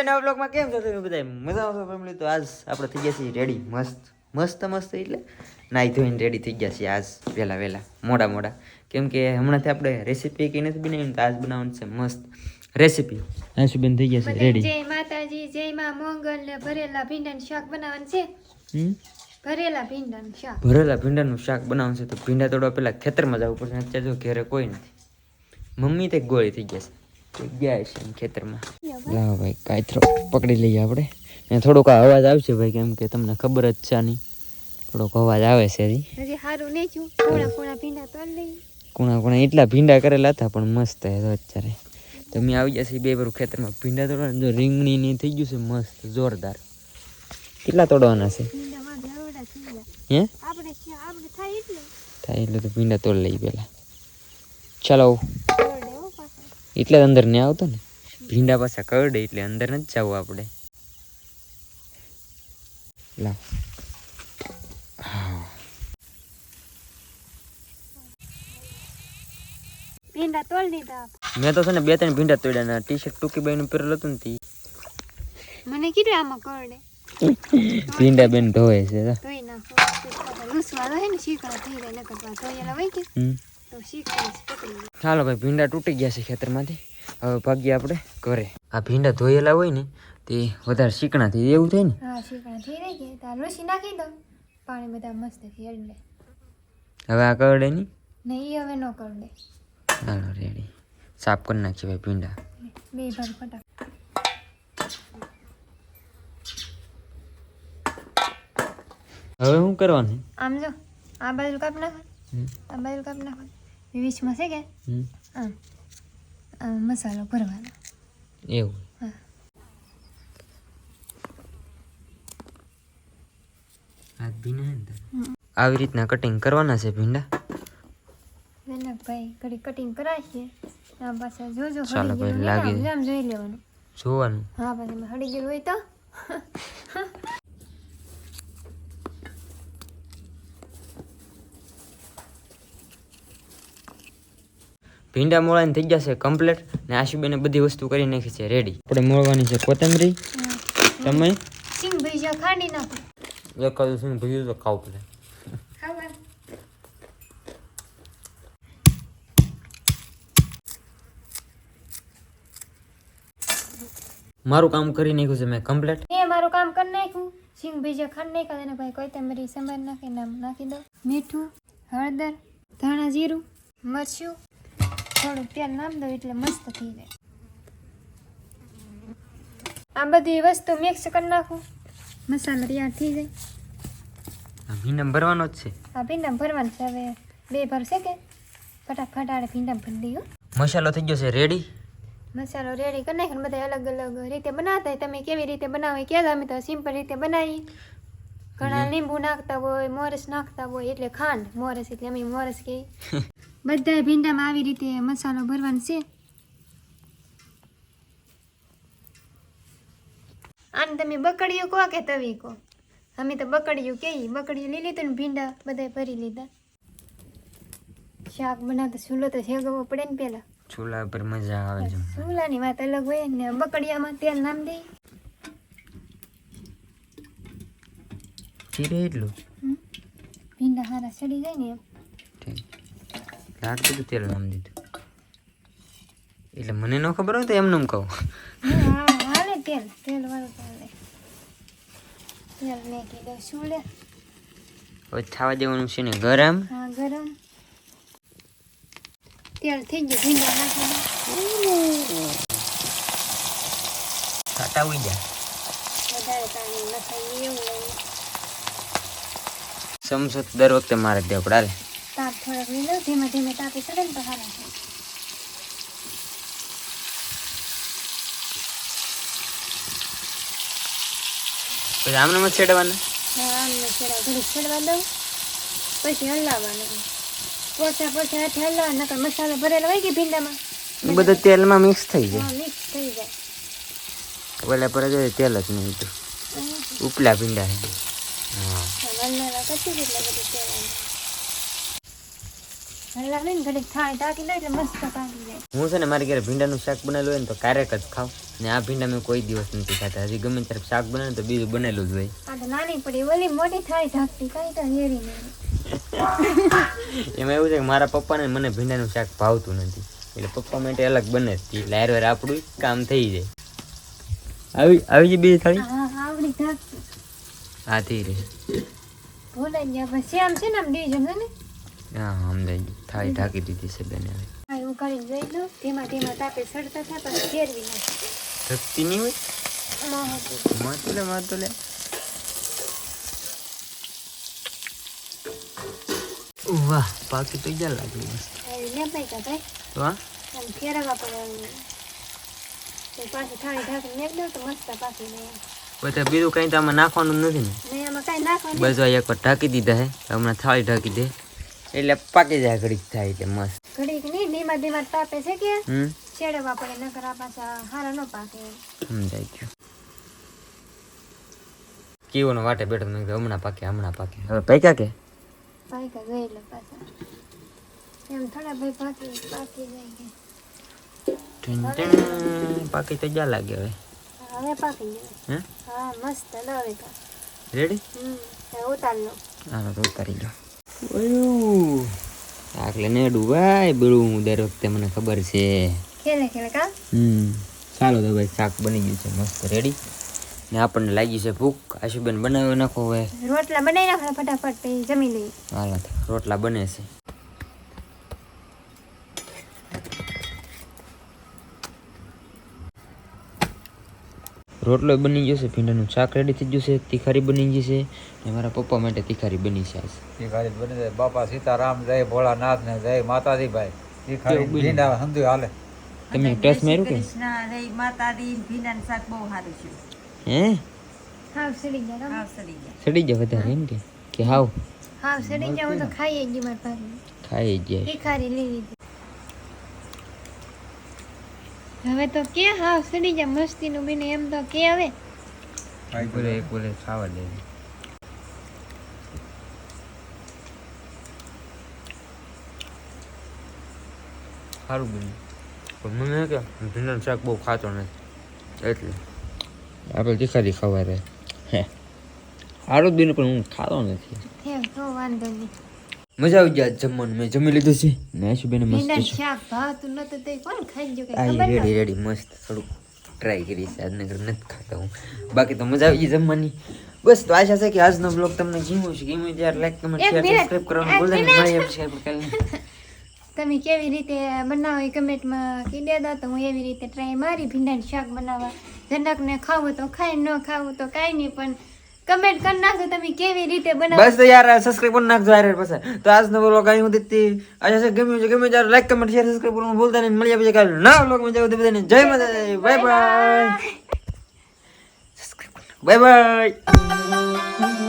આજે નવા બ્લોગમાં કેમ છો તમે બધા મજા આવશો ફેમિલી તો આજ આપણે થઈ ગયા છીએ રેડી મસ્ત. મસ્ત મસ્ત એટલે? નાહી ધોઈને રેડી થઈ ગયા છીએ આજ વહેલા વહેલા. મોડા મોડા. કેમ કે હમણાંથી આપણે રેસીપી કંઈ નથી બનાવી તો આજ બનાવવાનું છે મસ્ત. રેસીપી આશુબેન થઈ ગયા છે રેડી જય માતાજી જય માં મોંગલ ને ભરેલા ભીંડાનું શાક બનાવવાનું છે. ભરેલા ભીંડાનું શાક. ભરેલા ભીંડાનું શાક બનાવવાનું છે. તો ભીંડા તોડવા પહેલા ખેતરમાં જવું પડશે અત્યારે જો ઘરે કોઈ નથી. મમ્મી તે ગોળી થઈ ગયા છે. ગયા છે એમ ખેતરમાં. લા ભાઈ કાયથરો પકડી લઈએ આપણે. ને થોડોક આ અવાજ આવશે ભાઈ કેમ કે તમને ખબર જ છે આની. થોડોક અવાજ આવે છે હજી હજી સારું નહીં છું કોણા કોણા ભીંડા તોડ લઈ કુણા કુણા એટલા ભીંડા કરેલા હતા પણ મસ્ત હે અત્યારે. તમે આવી જશે બે બારું ખેતરમાં. ભીંડા તોડવા જો રીંગણી ની થઈ ગયું છે મસ્ત જોરદાર. કેટલા તોડવાના છે? હે? આપણે થાય એટલે. થાય એટલે તો ભીંડા તોડ લઈ પેલા ચાલો. એટલે અંદર ને આવતો ને. ભીંડા પાછા કરડે એટલે અંદર નથી જવું આપણે. લાવ ભીંડા તોડ દીધા મેં તો છે ને બે ત્રણ ભીંડા તોડ્યા ને ટી શર્ટ ટૂંકી બાઈનું પહેરેલું હતું ને મને કીધું આમાં કરડે. ભીંડા બેન ધોવે છે તો. નાખો લૂસવા હે ને શીખવા થઈ જાય નકર તો ધોયેલા હોય કે? ચાલો ભાઈ ભીંડા તૂટી ગયા છે ખેતરમાંથી. હવે ભાગીએ આપણે ઘરે. આ ભીંડા ધોયેલા હોય ને તે વધારે શીકણા થઈ એવું થાય ને? હા શીકડા થઈ રહી ગયા તાર નાખી દો પાણી બધા મસ્તથી એટલે હવે આ કરડે નહીં? ને ઈ હવે ન કરડે. ચાલો રેડી સાફ કરી નાખીએ ભાઈ ભીંડા. બે ભાગ ફટાક હવે શું કરવાનું? આમ જો આ બાજુ કાપ નાખો. આ બાજુ કાપ નાખો. વીસમાં છે કે? હમ. આમ મસાલો ભરવાનો. એવું. હા. હાથ ભીના આવી રીતના કટિંગ કરવાના છે ભીંડા? વેલા ભાઈ ઘડી કટિંગ કરાવીએ. આ પાછા જોજો ચાલો ભાઈ, લાગે. જોઈ લેવાનું. જોવાનું. હા પછી હળી ગયેલું હોય તો ભીંડા મોળાની થઈ ગયા છે કમ્પ્લીટ ને આશુબેને બધી વસ્તુ કરી નાખી છે રેડી આપણે મોળવાની છે કોથમરી. તમે? સિંગ ભજીયા ખાંડી નાખો. શું ભૂલ્યું તો ખાવ પડે. મારું કામ કરી નાખ્યું છે મેં કમ્પ્લીટ એ મારું કામ કરી નાખ્યું. સિંગ ભજીયા ખાંડ નાખ્યા તેને ભાઈ કોથમરી સંભાર નાખી નામ નાખી દો મીઠું હળદર ધાણા જીરું મરચું થોડુંક તેલ નામ દઉં એટલે મસ્ત થઈ જાય. આ બધી વસ્તુ મિક્સ કરી નાખું. મસાલો તૈયાર થઈ જાય. ભીંડા ભરવાનો જ છે. આ ભીંડા ભરવાનું છે. હવે બે ભરશે કે? ફટાફટ આડે ભીંડા ભરી દઈએ. મસાલો થઈ ગયો છે રેડી મસાલો રેડી કરી નાખીને બધા અલગ અલગ રીતે બનાવતા તમે કેવી રીતે બનાવો કહેતા અમે તો સિમ્પલ રીતે બનાવી ઘણા લીંબુ નાખતા હોય મોરસ નાખતા હોય એટલે ખાંડ મોરસ એટલે અમે મોરસ કે. બધા ભીંડામાં આવી રીતે મસાલો ભરવાનો છે. આને તમે બકડીયું કહો કે તવી કહો? અમે તો બકડીયું કે બકડીયું લઈ લીધું ને ભીંડા બધા ભરી લીધા. શાક બનાવતા ચૂલો તો શેગવવો પડે ને પેલા. ચૂલા પર મજા આવે છે. ચૂલાની વાત અલગ હોય ને બકડિયામાં તેલ નામ દે. ચીરે એટલું. ભીંડા હારા સડી જાય ને એમ લાગતું હતું તેલ નામ દીધું એટલે મને ન ખબર હોય તો એમને એમ કહું હાલે તેલ તેલ વાળું હાલે તેલ નાખી દઉં ચૂલે હવે ખાવા દેવાનું છે ને ગરમ હા ગરમ તેલ થઈ ગયું ભીંડા નાખી ખાટા ઉઈ જા વધારે પાણી નખાય એવું હોય તો દર વખતે મારે દેવ પડે હાલે. તાપ થોડોક લીલો ધીમે ધીમે તાપી ચડે ને તો સારા રામ પછી આમને મત છેડવાના હા આમને છેડા ઘડીક છેડવા દઉં. પછી હલાવવાનું. પોચા પોચા હાથે હલાવવા નકર મસાલો ભરેલો હોય કે ભીંડામાં? બધું તેલમાં મિક્સ થઈ જાય. મિક્સ થઈ જાય. ઓલા પર જોઈએ તેલ જ નહીં તો. ઉપલા ભીંડા. છે હા બધું છે ને મારી ઘરે ભીંડાનું શાક બનેલું હોય ને તો ક્યારેક જ ખાવ ને આ ભીંડા મેં કોઈ દિવસ નથી ખાતા હજી ગમે ત્યારે શાક બને તો બીજું બનેલું જ હોય. નાની પડી ઓલી મોટી થાય ઢાંકતી કઈ તો હેરી નહીં. એમાં એવું છે કે મારા પપ્પાને મને ભીંડાનું શાક ભાવતું નથી. એટલે પપ્પા માટે અલગ બને જ એટલે હાર આપણું કામ થઈ જાય. આવી આવી ગઈ બીજી થાળી? હા હા આવડી ઢાંકતી હા થઈ રહી ભૂલાઈ ગયા પણ શ્યામ છે ને આમ ડિવિઝન છે ને? હા સમજાઈ ગયું. થાળી ઢાંકી દીધી છે બેને હવે. હા જોઈ લો ધીમા ધીમા તાપે સડતા થાય પછી ફેરવી નાખે. શક્તિ નહીં હોય? મોહતી લે માતું લે. વાહ પાકી તો ગયા લાગ્યું મસ્ત. લે ભાઈ કા ભાઈ. તો હા આમ ફેરવવા પડે. પાછી થાળી ઢાંકીને મેક તો મસ્ત પાકી જાય બધા બીજું કઈ તો આમાં નાખવાનું નથી ને. બસ આ એકવાર ઢાંકી દીધા હે. હમણાં થાળી ઢાંકી દે. એટલે પાકી જાય ઘડીક થાય એટલે મસ્ત. ઘડીક નહીં ધીમા ધીમા તાપે છે કે? છેડવા પડે નકર આ પાછા હારા ન પાકે. સમજાઈ ગયું. કેવોનો વાટે બેઠો મેં હમણાં પાકે હમણાં પાકે. હવે પૈકા કે? પૈકા જોઈ લે પાછા. એમ થોડા ભાઈ પાકી પાકી જાય કે. ટીન ટીન. પાકી તો જ્યાં લાગે હવે. હવે પાકી જાય હા? મસ્ત લાવે કા રેડી? હમ ઉતાર લો. હાલો તો ઉતારી લો. ઓયું આકલે ને ભાઈ બેડું હું દર વખતે મને ખબર છે. ખેલે ખેલે કા હમ ચાલો તો ભાઈ શાક બની ગયું છે મસ્ત રેડી. ને આપણને લાગી છે ભૂખ. આશુબેન બનાવી નાખો હવે. રોટલા બનાવી નાખો ફટાફટ જમી લઈએ. હાલો રોટલા બને છે. રોટલો બની ગયો છે ભીંડાનું શાક રેડી થઈ ગયું છે તીખારી બની ગઈ છે ને મારા પપ્પા માટે તિખારી બની છે આજ. તીખારી બની જાય. બાપા સીતારામ જય ભોળાનાથ ને જય માતાજી ભાઈ તિખારી ભીંડા સમજુ હાલે. તમે ટેસ્ટ મેરું કે કૃષ્ણ રે માતાજી ભીંડાનું શાક બહુ સારું છે. હે? હાવ સડી ગયા હાવ સડી ગયા. સડી વધારે એમ કે? કે હાવ? હાવ સડી ગયા હું તો ખાઈ જ ગઈ મારા ખાઈ જ જાય તિખારી લઈ લીધી. હવે તો કે હા સડી જા મસ્તી નું બીને એમ તો કે હવે. એક બોલે એક બોલે ખાવા દે. સારું બન્યું. પણ મને કે ભીંડા શાક બહુ ખાતો નથી. એટલે. આપણે તીખા તીખા વારે હે. સારું જ બન્યું પણ હું ખાતો નથી. તો વાંધો નહીં. મજા આવી ગયા જમવાનું. મેં જમી લીધું છે. ને આશુબેને મસ્ત છે. શાક ભાત નતો તે કોણ ખાઈ ગયો કે ખબર રેડી રેડી મસ્ત. થોડું ટ્રાય કરી છે. આજને ઘર નથી ખાતા હું. બાકી તો મજા આવી ગઈ જમવાની. બસ તો આશા છે કે આજનો બ્લોગ તમને ગમ્યો છે ગમ્યો ત્યારે લાઈક કમેન્ટ શેર સબસ્ક્રાઇબ કરવાનું ભૂલતા નહીં. પછી આપણે કાલે તમે કેવી રીતે બનાવો એ કમેન્ટમાં કહી દેતા. તો હું એવી રીતે ટ્રાય મારી ભીંડાનું શાક બનાવવા. જનકને ખાવું તો ખાય ન ખાવું તો કાંઈ નહીં. પણ કમેન્ટ કરી નાખજો તમે કેવી રીતે બનાવો. બસ તો યાર સબસ્ક્રાઇબ કરી નાખજો યાર પછી. તો આજનો નો અહીં સુધી હું તે આશા છે ગમ્યું છે ગમ્યું ત્યારે લાઈક કમેન્ટ શેર સબસ્ક્રાઇબ કરવાનું ભૂલતા નહીં. મળીએ પછી કાલે નવા બ્લોગમાં જાવ બધાને જય માતા બાય બાય બાય બાય